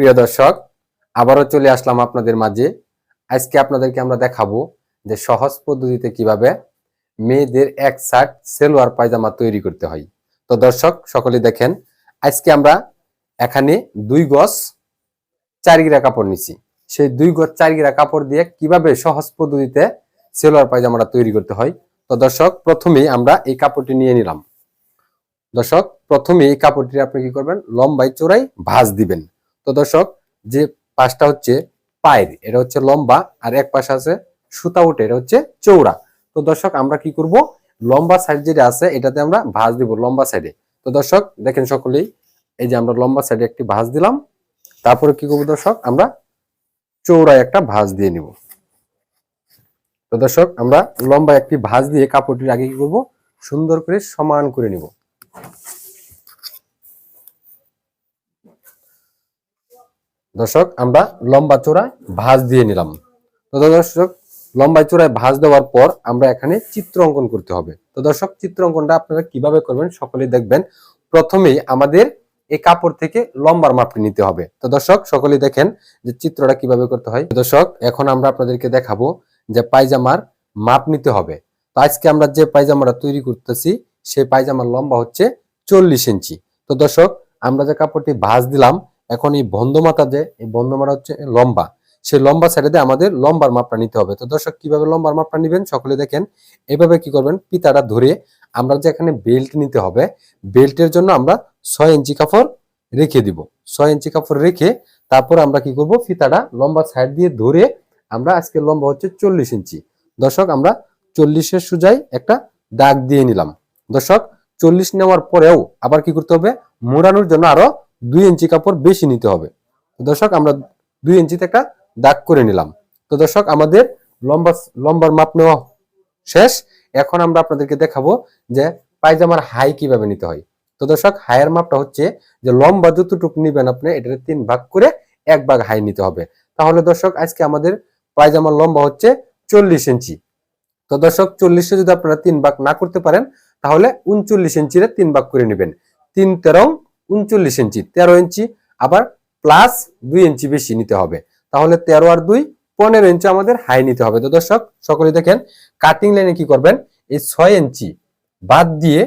প্রিয় দর্শক, আবারও চলে আসলাম আপনাদের মাঝে। আজকে আপনাদেরকে আমরা দেখাবো যে সহজ পদ্ধতিতে কীভাবে মেয়েদের এক শার্ট, সেলোয়ার পায়জামা তৈরি করতে হয়। তো দর্শক, সকলে দেখেন, আজকে আমরা এখানে দুই গজ চারিগিরা কাপড় নিছি। সেই দুই গজ চারিগিরা কাপড় দিয়ে কীভাবে সহজ পদ্ধতিতে সেলোয়ার পায়জামাটা তৈরি করতে হয়? তো দর্শক, প্রথমেই আমরা এই কাপড়টি নিয়ে নিলাম। দর্শক, প্রথমে এই কাপড়টি আপনি কি করবেন? লম্বাই চোরাই ভাঁজ দিবেন। তো দর্শক, যে পাশটা হচ্ছে পায়ের, এটা হচ্ছে লম্বা আর এক পাশে আছে সুতা উঠে, এটা হচ্ছে চৌড়া তো দর্শক, আমরা কি করব? লম্বা সাইড যেটা আছে, এটাতে আমরা ভাঁজ দিব লম্বা সাইডে তো দর্শক, দেখেন সকলেই, এই যে আমরা লম্বা সাইডে একটি ভাঁজ দিলাম। তারপরে কি করব দর্শক? আমরা চৌড়ায় একটা ভাঁজ দিয়ে নিব। তো দর্শক, আমরা লম্বা একটি ভাঁজ দিয়ে কাপড়টির আগে কি করব? সুন্দর করে সমান করে নিব। দর্শক, আমরা লম্বা চোরায় ভাঁজ দিয়ে নিলাম। তো দর্শক, লম্বা চোরায় ভাঁজ দেওয়ার পর আমরা এখানে চিত্র অঙ্কন করতে হবে। তো দর্শক, চিত্র অঙ্কনটা আপনারা কীভাবে করবেন সকলেই দেখবেন। প্রথমেই আমাদের এই কাপড় থেকে লম্বার মাপটি নিতে হবে। তো দর্শক, সকলেই দেখেন যে চিত্রটা কীভাবে করতে হয়। দর্শক, এখন আমরা আপনাদেরকে দেখাবো যে পায়জামার মাপ নিতে হবে। তো আজকে আমরা যে পায়জামাটা তৈরি করতেছি, সেই পায়জামার লম্বা হচ্ছে চল্লিশ ইঞ্চি। তো দর্শক, আমরা যে কাপড়টি ভাঁজ দিলাম এখন এই বন্ধমাতা যে, এই বন্ধমাতা হচ্ছে লম্বা। সেই লম্বা সাইডে আমাদের লম্বার মাপটা নিতে হবে। তো দর্শক, কীভাবে লম্বার মাপটা নেবেন? সকলে দেখেন। এভাবে কি করবেন? পিতাটা ধরে আমরা যে এখানে বেল্ট নিতে হবে বেল্টের জন্য আমরা ছয় ইঞ্চি কাপড় রেখে দিব। ছয় ইঞ্চি কাপড় রেখে তারপর আমরা কি করব? ফিতাটা লম্বা সাইড দিয়ে ধরে আমরা আজকে লম্বা হচ্ছে চল্লিশ ইঞ্চি। দর্শক, আমরা চল্লিশের সুজাই একটা দাগ দিয়ে নিলাম। দর্শক, চল্লিশ নেওয়ার পরেও আবার কি করতে হবে? মোড়ানোর জন্য আরও দুই ইঞ্চি কাপড় বেশি নিতে হবে। তো দর্শক, আমরা দুই ইঞ্চিতে একটা দাগ করে নিলাম। তো দর্শক, আমাদের লম্বা, লম্বার মাপ নেওয়া শেষ। এখন আমরা আপনাদেরকে দেখাবো যে পায়জামার হাই কীভাবে নিতে হয়। তো দর্শক, হাইয়ের মাপটা হচ্ছে যে লম্বা যতটুকু নিবেন আপনি এটাতে তিন ভাগ করে এক ভাগ হাই নিতে হবে। তাহলে দর্শক, আজকে আমাদের পায়জামার লম্বা হচ্ছে চল্লিশ ইঞ্চি। তো দর্শক, চল্লিশে যদি আপনারা তিন ভাগ না করতে পারেন, তাহলে উনচল্লিশ ইঞ্চিরে তিন ভাগ করে নেবেন। তিন তেরো উনচল্লিশ ইঞ্চি, তেরো ইঞ্চি, আবার প্লাস দুই ইঞ্চি বেশি নিতে হবে। তাহলে তেরো আর দুই, পনেরো ইঞ্চি আমাদের হাই নিতে হবে। তো দর্শক সকলে দেখেন কাটিং লাইনে কি করবেন? এই ছয় ইঞ্চি বাদ দিয়ে,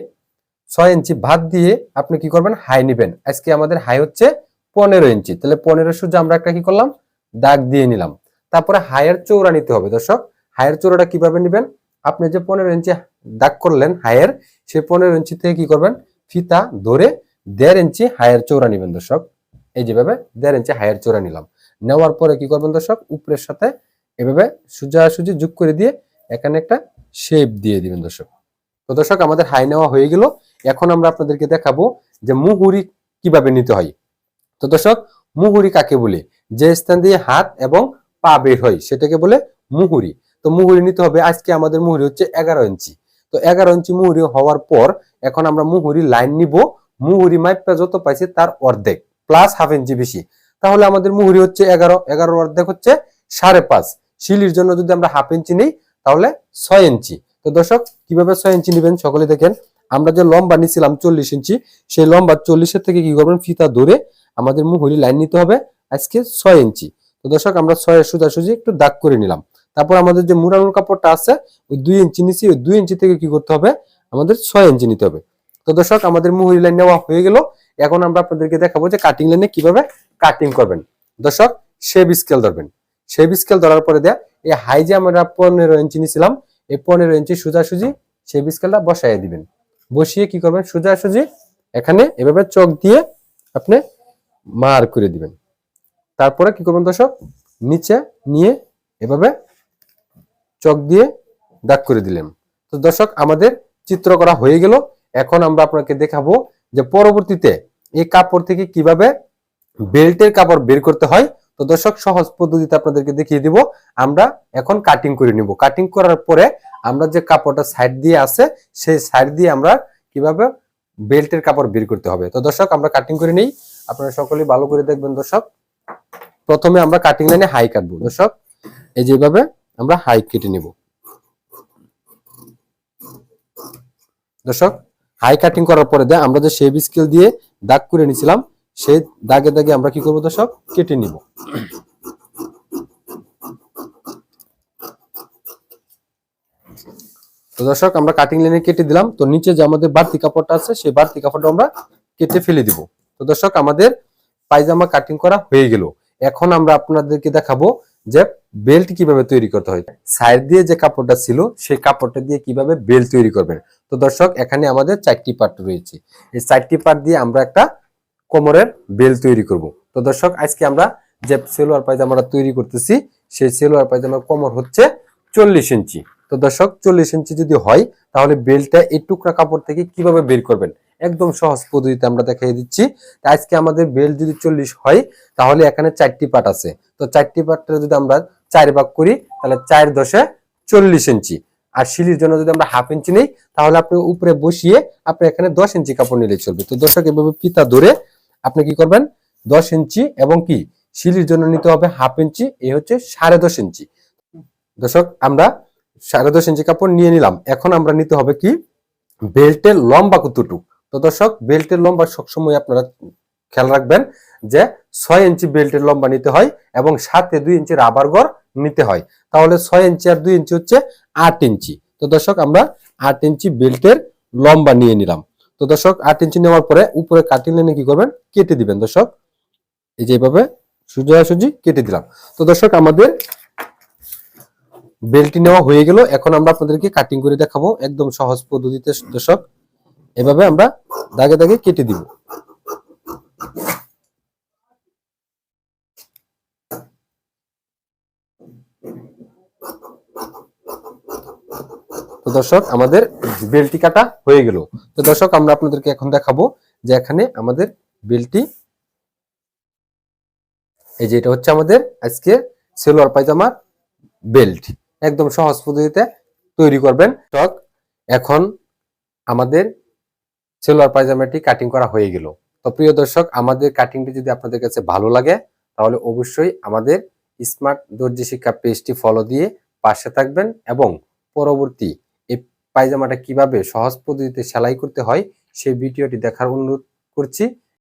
ছয় ইঞ্চি বাদ দিয়ে আপনি কি করবেন? হাই নিবেন। আজকে আমাদের হাই হচ্ছে পনেরো ইঞ্চি। তাহলে পনেরো সূর্য আমরা একটা কি করলাম? দাগ দিয়ে নিলাম। তারপরে হাইয়ের চৌড়া নিতে হবে। দর্শক হাইয়ের চৌড়াটা কীভাবে নিবেন? আপনি যে পনেরো ইঞ্চি দাগ করলেন হাইয়ের সেই পনেরো ইঞ্চি থেকে কি করবেন? ফিতা ধরে দেড় ইঞ্চি হাইয়ের চৌড়া নিবেন দর্শক। এই যেভাবে দেড় ইঞ্চি হাইয়ের চৌড়া নিলাম। নেওয়ার পরে কি করবেন দর্শক? উপরের সাথে এভাবে সোজাসুজি যোগ করে দিয়ে এখানে একটা শেপ দিয়ে দিবেন দর্শক। তো দর্শক, আমাদের হাই নেওয়া হয়ে গেল। এখন আমরা আপনাদেরকে দেখাবো যে মুহুরি কীভাবে নিতে হয়। তো দর্শক, মুহুরি কাকে বলে? যে স্থান দিয়ে হাত এবং পা বের হয়, সেটাকে বলে মুহুরি। তো মুহুরি নিতে হবে, আজকে আমাদের মুহুরি হচ্ছে এগারো ইঞ্চি। তো এগারো ইঞ্চি মুহুরি হওয়ার পর এখন আমরা মুহুরি লাইন নিব। মুহুরি মাইপটা যত পাইছি তার অর্ধেক প্লাস হাফ ইঞ্চি বেশি। তাহলে আমাদের মুহুরি হচ্ছে এগারো, এগারোর অর্ধেক হচ্ছে সাড়ে পাঁচ। শিলির জন্য যদি আমরা হাফ ইঞ্চি নিই, তাহলে ছয় ইঞ্চি তো দর্শক, কীভাবে ছয় ইঞ্চি নেবেন সকলে দেখেন। আমরা যে লম্বা নিছিলাম চল্লিশ ইঞ্চি সেই লম্বা চল্লিশের থেকে কি করবেন? ফিতা ধরে আমাদের মুহুরি লাইন নিতে হবে আজকে ছয় ইঞ্চি তো দর্শক, আমরা ছয়ের সোজাসুজি একটু দাগ করে নিলাম। তারপর আমাদের যে মুরানোর কাপড়টা আছে, ওই দুই ইঞ্চি নিচ্ছি ওই দুই ইঞ্চি থেকে কি করতে হবে? আমাদের ছয় ইঞ্চি নিতে হবে। তো দর্শক, আমাদের মুহুরি লাইন নেওয়া হয়ে গেল। এখন আমরা আপনাদেরকে দেখাবো যে কাটিং লাইনে কীভাবে কাটিং করবেন। দর্শক শেপ স্কেল ধরবেন। শেপ স্কেল ধরার পরে দেয়া, এই হাই যে আমরা পনেরো ইঞ্চি নিয়েছিলাম এই পনেরো ইঞ্চি সোজাসুজি শেপ স্কেলটা বসাই দিবেন। বসিয়ে কি করবেন? সোজাসুজি এখানে এভাবে চোখ দিয়ে আপনি মার করে দিবেন। তারপরে কি করবেন দর্শক? নিচে নিয়ে এভাবে চোখ দিয়ে দাগ করে দিলেন। তো দর্শক, আমাদের চিত্র করা হয়ে গেল। এখন আমরা আপনাকে দেখাবো যে পরবর্তীতে এই কাপড় থেকে কীভাবে বেল্টের কাপড় বের করতে হয়। তো দর্শক, সহজ পদ্ধতিতে আপনাদেরকে দেখিয়ে দিব। আমরা এখন কাটিং করে নিব। কাটিং করার পরে আমরা যে কাপড়টা সাইড দিয়ে আছে, সেই সাইড দিয়ে আমরা কীভাবে বেল্টের কাপড় বের করতে হবে। তো দর্শক, আমরা কাটিং করে নেই। আপনারা সকলেই ভালো করে দেখবেন দর্শক। প্রথমে আমরা কাটিং লাইনে হাই কাটবো। দর্শক, এই যেভাবে আমরা হাই কেটে নিব। দর্শক হাই কাটিং করার পরে দেয় আমরা যে শেপ স্কেল দিয়ে দাগ করে নিছিলাম সেই দাগে দাগে আমরা কি করব দর্শক? কেটে নিব। তো দর্শক, আমরা কাটিং লাইনে কেটে দিলাম। তো নিচে যে আমাদের বাড়তি কাপড়টা আছে, সেই বাড়তি কাপড়টা আমরা কেটে ফেলে দিব। তো দর্শক, আমাদের পায়জামা কাটিং করা হয়ে গেল। এখন আমরা আপনাদেরকে দেখাবো যে বেল্ট কীভাবে তৈরি করতে হয়। সাইড দিয়ে যে কাপড়টা ছিল, সেই কাপড়টা দিয়ে কীভাবে বেল্ট তৈরি করবেন। তো দর্শক, এখানে আমাদের চারটি পার্ট রয়েছে। এই চারটি পার্ট দিয়ে আমরা একটা কোমরের বেল্ট তৈরি করব। তো দর্শক, আজকে আমরা যে সেলোয়ার পায়জামাটা তৈরি করতেছি, সেই সেলোয়ার পায়জামার কোমর হচ্ছে চল্লিশ ইঞ্চি। তো দর্শক, চল্লিশ ইঞ্চি যদি হয়, তাহলে বেল্টটা এই টুকরা কাপড় থেকে কীভাবে বের করবেন? একদম সহজ পদ্ধতিতে আমরা দেখিয়ে দিচ্ছি। আজকে আমাদের বেল্ট যদি চল্লিশ হয়, তাহলে এখানে চারটি পাট আছে। তো চারটি পাটটা যদি আমরা চার ভাগ করি, তাহলে চার দশে চল্লিশ ইঞ্চি। আর শিলির জন্য যদি আমরা হাফ ইঞ্চি নেই, তাহলে আপনি উপরে বসিয়ে আপনি এখানে দশ ইঞ্চি কাপড় নিলে চলবে। তো দর্শক, এভাবে পিতা ধরে আপনি কি করবেন? দশ ইঞ্চি এবং কি? শিলির জন্য নিতে হবে হাফ ইঞ্চি এই হচ্ছে সাড়ে দশ ইঞ্চি। দর্শক, আমরা সাড়ে দশ ইঞ্চি কাপড় নিয়ে নিলাম। এখন আমরা নিতে হবে কি? বেল্টের লম্বা কতটুকু তো দর্শক, বেল্টের লম্বা সবসময় আপনারা খেয়াল রাখবেন যে ছয় ইঞ্চি বেল্টের লম্বা নিতে হয় এবং সাথে দুই ইঞ্চি রাবার গড় নিতে হয়। তাহলে ছয় ইঞ্চি আর দুই ইঞ্চি হচ্ছে আট ইঞ্চি। তো দর্শক, আমরা আট ইঞ্চি বেল্টের লম্বা নিয়ে নিলাম। তো দর্শক, আট ইঞ্চি নেওয়ার পরে উপরে কাটিং লাইনে কি করবেন? কেটে দিবেন দর্শক। এই যে এইভাবে সোজাসুজি কেটে দিলাম। তো দর্শক, আমাদের বেল্টটি নেওয়া হয়ে গেল। এখন আমরা আপনাদেরকে কাটিং করে দেখাবো একদম সহজ পদ্ধতিতে দর্শক। এভাবে আমরা দাগে দাগে কেটে দিব। তো দর্শক, আমাদের বেলটি কাটা হয়ে গেল। তো দর্শক, আমরা আপনাদেরকে এখন দেখাবো যে এখানে আমাদের বেলটি, এই যে এটা হচ্ছে আমাদের আজকে সেলোয়ার পায়জামা বেল্ট। একদম সহজ পদ্ধতিতে তৈরি করবেন। এখন আমাদের সেলোয়ার পায়জামাটি কাটিং করা হয়ে গেল। তো প্রিয় দর্শক, আমাদের কাটিংটি যদি আপনাদের কাছে ভালো লাগে, তাহলে অবশ্যই আমাদের স্মার্ট দর্জি শিক্ষা পেজটি ফলো দিয়ে পাশে থাকবেন এবং পরবর্তী এই পায়জামাটা কীভাবে সহজ পদ্ধতিতে সেলাই করতে হয়, সেই ভিডিওটি দেখার অনুরোধ করছি।